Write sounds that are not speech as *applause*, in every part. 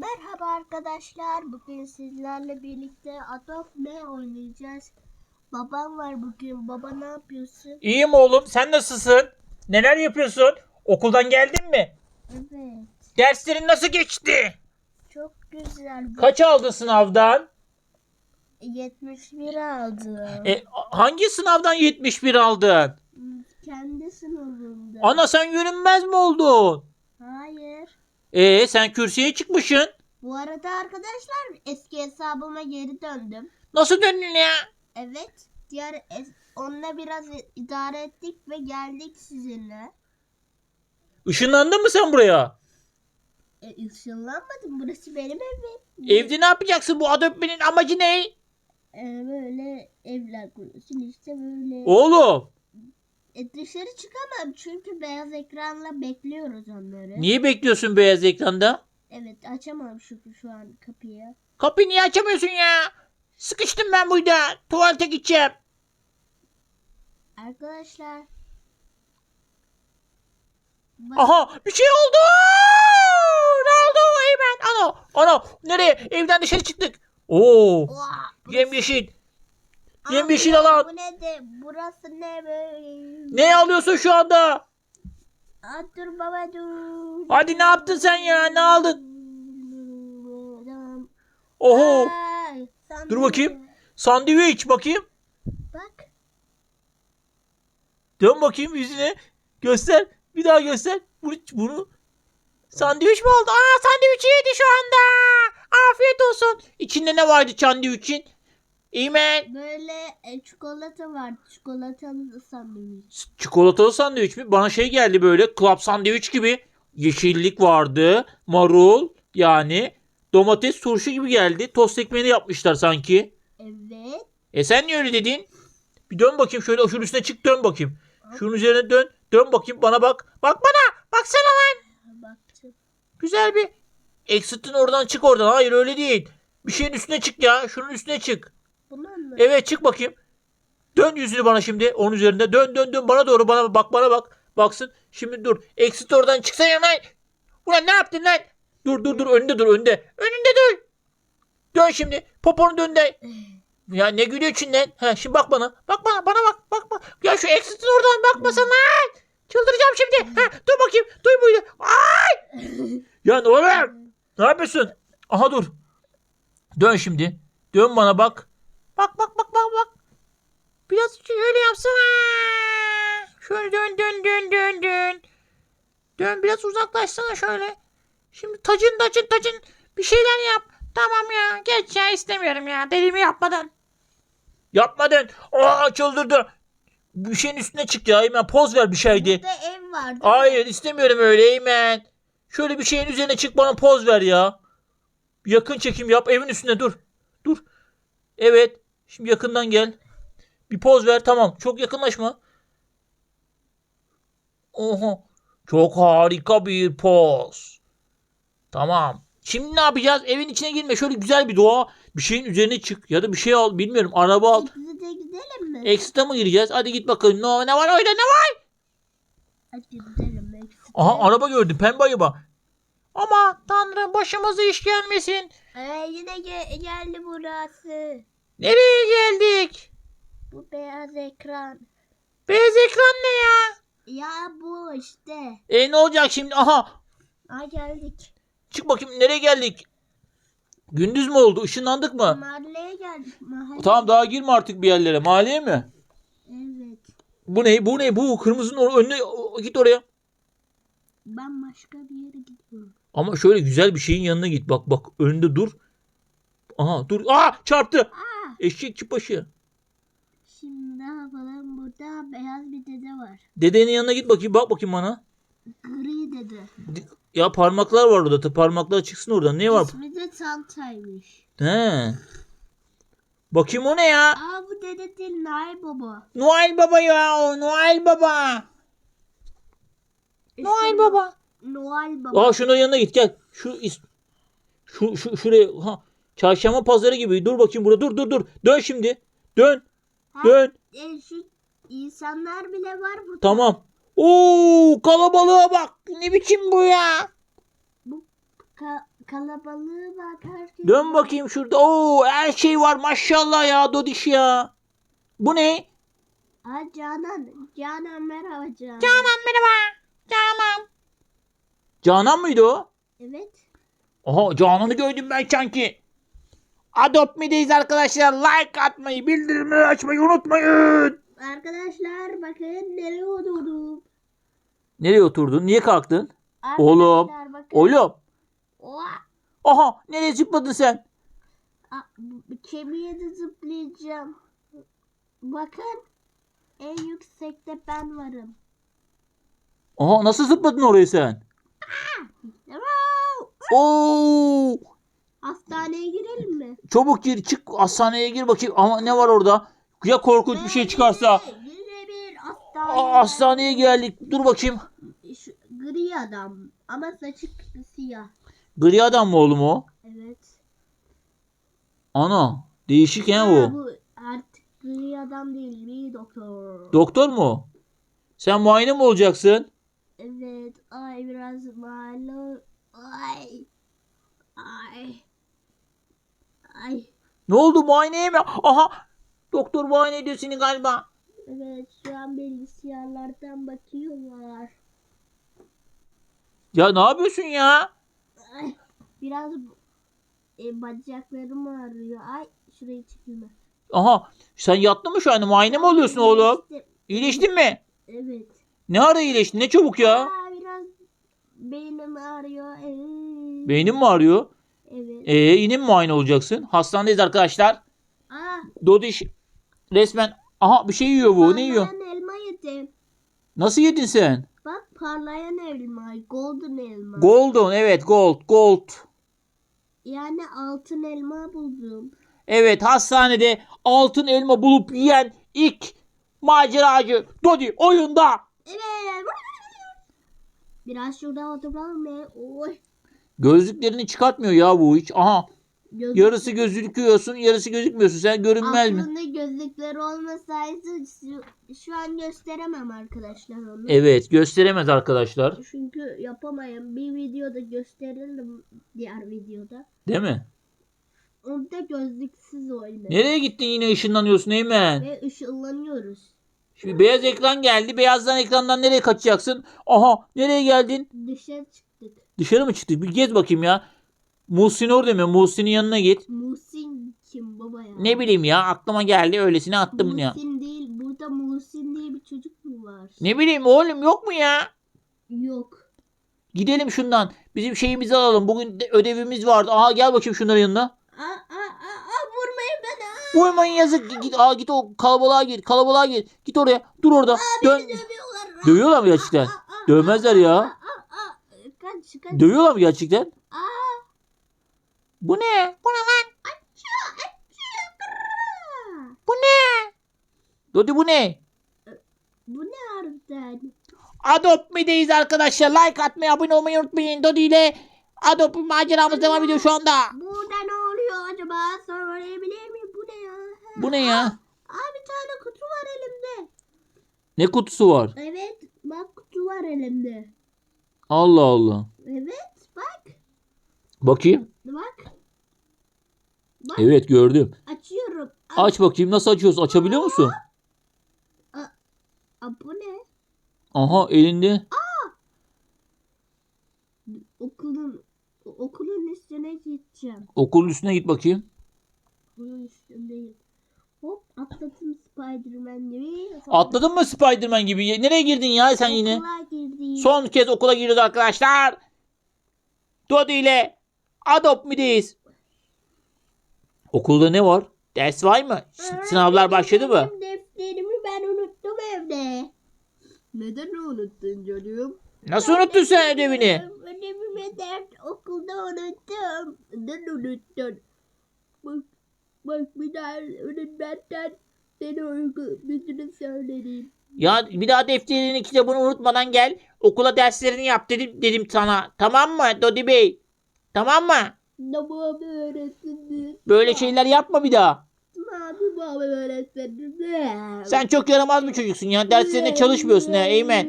Merhaba arkadaşlar. Bugün sizlerle birlikte Adopt ne oynayacağız? Babam var bugün. Baba ne yapıyorsun? İyiyim oğlum. Sen nasılsın? Neler yapıyorsun? Okuldan geldin mi? Evet. Derslerin nasıl geçti? Çok güzel. Kaç aldın sınavdan? 71 aldım. E, hangi sınavdan 71 aldın? Kendi sınavımda. Ana sen yürünmez mi oldun? Hayır. E sen kürsüye çıkmışsın. Bu arada arkadaşlar eski hesabıma geri döndüm. Nasıl döndün ya? Evet. Diğer es- onunla biraz idare ettik ve geldik sizinle. Işınlandın mı sen buraya? E, ışınlanmadım. Burası benim evim. Evde ne yapacaksın? Bu Adobe'nin amacı ne? E, böyle evler kuruyorsun işte böyle. Oğlum E, dışarı çıkamam çünkü beyaz ekranla bekliyoruz onları. niye bekliyorsun beyaz ekranda? Evet açamam şu, şu an kapıyı. Kapıyı niye açamıyorsun ya? Sıkıştım ben burada. Tuvalete gideceğim. Arkadaşlar. Bak, Aha bir şey oldu. Ne oldu Eymen? Ana ana nereye? Evden dışarı çıktık. Oo Oha, yemyeşil. Yemyeşil bu- alan. Bu ne de burası ne böyle? Ne alıyorsun şu anda? Aa, dur baba dur. Hadi ne yaptın sen ya? Ne aldın? Oho. Ay, Dur bakayım. Sandviç bakayım. Bak. Dön bakayım yüzüne. Göster. Bir daha göster. Bunu, bunu. Sandviç mi oldu? Aa sandviç yedi şu anda. Afiyet olsun. İçinde ne vardı sandviçin? Eymen. Böyle e, çikolata var. Çikolatalı sandviç. Çikolatalı sandviç mi? Bana şey geldi böyle club sandviç gibi. Yeşillik vardı. Marul yani. Domates turşu gibi geldi. Tost ekmeğini yapmışlar sanki. Evet. E sen niye öyle dedin? Bir dön bakayım şöyle şunun üstüne çık dön bakayım. Şunun üzerine dön. Dön bakayım bana bak. Bak bana. Baksana lan. Baktım. Güzel bir. Exit'in oradan çık oradan. Hayır öyle değil. Bir şeyin üstüne çık ya. Şunun üstüne çık. Bunun mu? Evet çık bakayım. Dön yüzünü bana şimdi. Onun üzerinde. Dön dön dön bana doğru. Bana bak bana bak. Baksın. Şimdi dur. Exit oradan çıksana lan. Ulan ne yaptın lan? Dur dur dur. Önünde dur önünde. Önünde dur. Dön şimdi. Poponu dön de. Ya ne gülüyorsun lan? Ha şimdi bak bana. Bak bana. Bana bak. Bak bak. Ya şu Exit'in oradan bakmasana. Çıldıracağım şimdi. Ha, dur bakayım. Duy buydu. Ay! Ya ne oluyor? Ne yapıyorsun? Aha dur. Dön şimdi. Dön bana bak. Bak bak bak bak bak. Biraz şöyle yapsana. Şöyle dön dön dön dön dön. Dön biraz uzaklaşsana şöyle. Şimdi tacın tacın tacın bir şeyler yap. Tamam ya geç ya istemiyorum ya dediğimi yapmadın. Yapmadın. Aa çıldırdı. Bir şeyin üstüne çık ya hemen poz ver bir şeydi. Burada ev var. değil mi? Hayır istemiyorum öyle Eymen. Şöyle bir şeyin üzerine çık bana poz ver ya. Yakın çekim yap evin üstüne dur. Dur. Evet. Şimdi yakından gel. Bir poz ver tamam. Çok yakınlaşma. Oha. Çok harika bir poz. Tamam. Şimdi ne yapacağız? Evin içine girme. Şöyle güzel bir doğa. Bir şeyin üzerine çık. Ya da bir şey al. Bilmiyorum. Araba al. Bize gidelim mi? Exit'e mı gireceğiz? Hadi git bakalım. Ne, ne var orada ne var? Hadi gidelim. Aha araba gördüm pembe araba. Ama tanrım başımıza iş gelmesin. Ee, yine ge- geldi burası. Nereye geldik? Bu beyaz ekran. Beyaz ekran ne ya? Ya bu işte. E ne olacak şimdi? Aha Aa geldik. çık bakayım nereye geldik? Gündüz mü oldu? Işınlandık mı? Mahalleye geldik. Mahalle. Tamam daha girme artık bir yerlere. Mahalleye mi? Evet. Bu ne? Bu ne? Bu kırmızının önüne git oraya. Ben başka bir yere gidiyorum. Ama şöyle güzel bir şeyin yanına git. Bak bak önünde dur. Aha dur. Aa çarptı. Aa, Eşekçi başı. şimdi ne yapalım? Burada beyaz bir dede var. Dedenin yanına git bakayım. Bak bakayım bana. Gri dede. Ya parmaklar var orada. Parmaklar çıksın oradan. Ne var? İsmi de Santa'ymış. He. Bakayım o ne ya? Aa bu dede değil Nail Baba. Noel Baba ya o Noel Baba. İşte Noel Baba. Noel Baba. Aa şunun yanına git gel. Şu is- şu şu şuraya ha çarşamba pazarı gibi. Dur bakayım burada. Dur dur dur. Dön şimdi. Dön. Ha, Dön. e, şu insanlar bile var burada. Tamam. Oo kalabalığa bak. Ne biçim bu ya? Ka- kalabalığı bak herkes. Dön bakayım şurada. Oo her şey var maşallah ya Dodiş ya. Bu ne? Aa Canan. Canan merhaba Canan. merhaba. Canan. Canan mıydı o? Evet. Aha Canan'ı gördüm ben sanki. Adopt Me'deyiz arkadaşlar. Like atmayı, bildirimleri açmayı unutmayın. Arkadaşlar bakın nereye oturdum. Nereye oturdun? Niye kalktın? Oğlum, Arkadaşlar bakın. Oğlum. Oha. Aha nereye zıpladın sen? Bu- kemiğe de zıplayacağım. Bakın. En yüksekte ben varım. Aha nasıl zıpladın oraya sen? Wow! Oo! Girelim mi? Çabuk gir çık hastaneye gir bakayım. Ama ne var orada? Ya korkunç bir şey çıkarsa. Yine bir hastane. Aa, hastaneye geldik. Dur bakayım. Şu gri adam ama saçı siyah. Gri adam mı oğlum o? Evet. Ana değişik he Ha, bu. bu artık gri adam değil bir doktor. Doktor mu? Sen muayene mi olacaksın? evet. Ay biraz malo. Ay. Ay. Ay. Ne oldu muayeneye mi? Aha doktor muayene ediyor seni galiba. Evet şu an bilgisayarlardan bakıyorlar. Ya ne yapıyorsun ya? Ay. Biraz e, bacaklarım ağrıyor. Ay şurayı çıkayım. Aha sen yattın mı şu an? Muayene mi oluyorsun oğlum? İşte, İyileştin mi? evet. Ne ara iyileştin? Ne çabuk ya. Aa, biraz beynim ağrıyor. Ee, Beynin mi ağrıyor? Evet. Ee yine mi muayene olacaksın? Hastanedeyiz arkadaşlar. Aa, Dodiş resmen aha bir şey yiyor bu. Ne yiyor? Parlayan elma yedim. Nasıl yedin sen? Bak parlayan elma. Golden elma. Golden evet gold gold. yani altın elma buldum. Evet hastanede altın elma bulup yiyen ilk maceracı Dodi oyunda. Evet. Biraz şurada oturalım mı? Oy. Gözlüklerini çıkartmıyor ya bu hiç. Aha Göz... yarısı gözüküyorsun yarısı gözükmüyorsun. Sen görünmez mi? Aslında gözlükleri olmasaydı şu, şu an gösteremem arkadaşlar onu. Evet gösteremez arkadaşlar. Çünkü yapamayın. Bir videoda gösteririm diğer videoda. Değil mi? Onda gözlüksüz oynar. Nereye gittin yine ışınlanıyorsun Eymen? Ve ışınlanıyoruz. Şimdi beyaz ekran geldi. Beyazdan ekrandan nereye kaçacaksın? Aha nereye geldin? Dışarı çıktık. Dışarı mı çıktık? Bir gez bakayım ya. Muhsin orada mı? Muhsin'in yanına git. Muhsin kim baba ya? Ne bileyim ya aklıma geldi öylesine attım ya. Muhsin değil. Burada Muhsin diye bir çocuk mu var? Ne bileyim oğlum yok mu ya? Yok. Gidelim şundan. Bizim şeyimizi alalım. Bugün de ödevimiz vardı. Aha gel bakayım şunların yanına. Aa, aa, aa, aa, vurmayın beni. Aa, Uyumayın yazık. Git, aa, git o kalabalığa gir. Kalabalığa gir. Git oraya. Dur orada. Dön. beni dövüyorlar. Aa, Dövüyorlar mı gerçekten? aa, aa, Dövmezler aa, ya. Kaç kaç. Dövüyorlar mı gerçekten? Aa, Bu ne? Bu ne lan? açıyor açıyor. Brrrr. Bu ne? Dodi bu ne? Bu ne harbiden? Adopt Me'deyiz arkadaşlar. Like atmayı, abone olmayı unutmayın. Dodi ile Adopt maceramız devam ediyor şu anda. Burada ne oluyor acaba? Söyleyebilir miyim? Bu ne ya? Bu ne ya? Aa bir tane kutu var elimde. Ne kutusu var? Evet bak kutu var elimde. Allah Allah. Evet bak. Bakayım. Bak. Bak Evet gördüm. açıyorum. Aa, Aç bakayım nasıl açıyorsun? Açabiliyor musun? aa, bu ne? Aha elinde. Okulun okulun üstüne gideceğim. Okulun üstüne git bakayım. Okulun üstündeyim. Atladım Spiderman gibi. Atladın mı Spiderman gibi? Nereye girdin ya sen yine? Okula girdim. Son kez okula giriyoruz arkadaşlar. Dodi ile Adopt Me'deyiz. Okulda ne var? Ders var mı? S- Sınavlar başladı mı? Benim defterimi ben unuttum evde. Neden unuttun canım? Nasıl unuttun sen ödevini? Ödevimi ders okulda unuttum. Neden unuttun? Bak, bak bir daha öğretmenden seni uyguladığını söylerim. Ya bir daha defterini kitabını unutmadan gel. Okula derslerini yap dedim, dedim sana. Tamam mı Dodi Bey? Tamam mı? Tamam öğretmenim. Böyle şeyler yapma bir daha. Tamam öğretmenim. Sen çok yaramaz bir çocuksun ya. Derslerine çalışmıyorsun ha Eymen.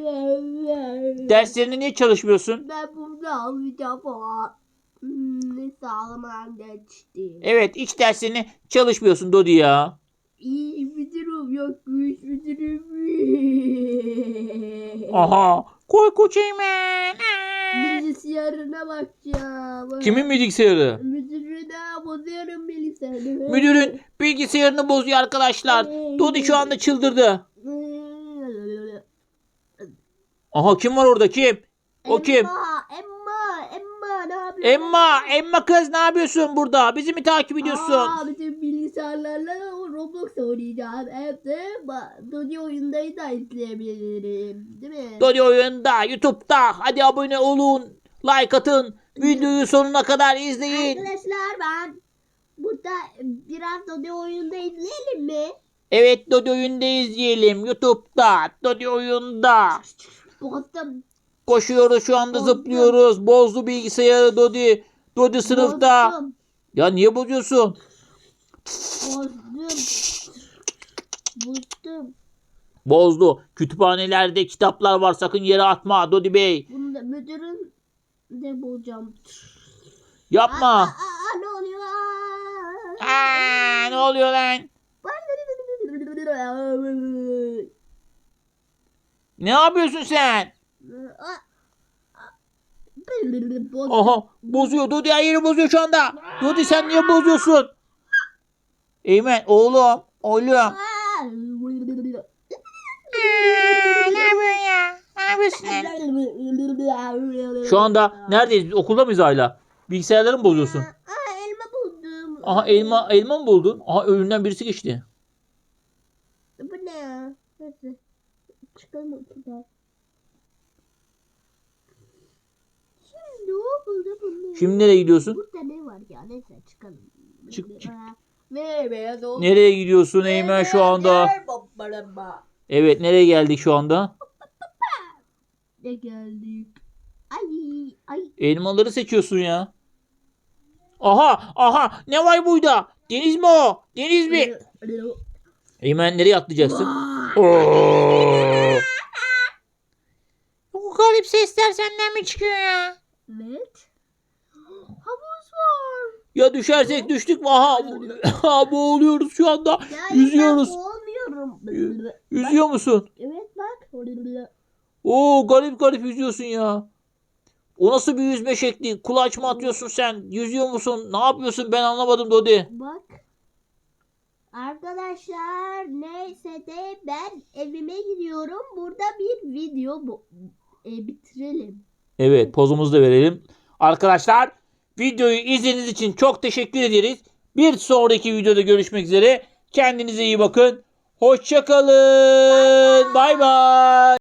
Derslerine niye çalışmıyorsun? Ben bunu almayacağım. Hmm, neyse ağlamadan geçti. Evet iç dersini çalışmıyorsun Dodi ya. İyi müdürüm yokmuş müdürüm. Aha. Koy koç Eymen. Bilgisayarına bakacağım. Kimin bilgisayarı? Müdürüne bozuyorum bilgisayarını. Müdürün bilgisayarını bozuyor arkadaşlar. Dodi şu anda çıldırdı. *laughs* Aha kim var orada kim? O kim? Emma, Emma, kız ne yapıyorsun burada? Bizi mi takip ediyorsun? Aa, bütün bilgisayarlarla Roblox oynayacağım. Hem de Dodi oyundayı da izleyebilirim. Değil mi? Dodi oyunda, YouTube'da. Hadi abone olun. Like atın. Videoyu sonuna kadar izleyin. Arkadaşlar ben burada biraz Dodi oyunda izleyelim mi? Evet Dodi oyunda izleyelim. YouTube'da. Dodi oyunda. Bozdum. Koşuyoruz şu anda Bozdum. zıplıyoruz. Bozdu bilgisayarı Dodi. Dodi sınıfta. Bozdum. Ya niye bozuyorsun? Bozdum. Bozdum. Bozdu. Kütüphanelerde kitaplar var sakın yere atma Dodi Bey. Bunu da müdürün de bulacağım. Aa, Yapma. aa, aa, ne oluyor? Aa, ne oluyor lan? Ne yapıyorsun sen? Aha bozuyor. Dodi her yeri bozuyor şu anda. Dodi sen niye bozuyorsun? Eymen oğlum. Oğlum. Şu anda neredeyiz? Okulda mıyız hala? Bilgisayarları mı bozuyorsun? Aa, elma buldum. Aha elma elma mı buldun? Aha önünden birisi geçti. Bu ne ya? Neyse. Çıkalım okuldan. Şimdi o buldu bunu. Şimdi nereye gidiyorsun? Burada ne var ya? Neyse çıkalım. Çık, çık. Beyaz oldu. Nereye gidiyorsun Eymen şu anda? Evet nereye geldik şu anda? Ne geldik? Ay ay. Elmaları seçiyorsun ya. Aha aha ne var burada? Deniz mi o? Deniz mi? Eymen nereye atlayacaksın? Oo. Bu garip sesler senden mi çıkıyor ya? Evet. Havuz var. Ya düşersek düştük? Aha, *laughs* aha boğuluyoruz şu anda. Ya Yüzüyoruz. ben olmuyorum. Yüzüyor musun? Evet bak. Oo garip garip yüzüyorsun ya. O nasıl bir yüzme şekli? Kulaç mı atıyorsun sen? Yüzüyor musun? Ne yapıyorsun? Ben anlamadım Dodi. Bak. Arkadaşlar neyse de ben evime gidiyorum. Burada bir video bu, e, bitirelim. Evet pozumuzu da verelim. Arkadaşlar videoyu izlediğiniz için çok teşekkür ederiz. Bir sonraki videoda görüşmek üzere. Kendinize iyi bakın. Hoşçakalın. Bay bay.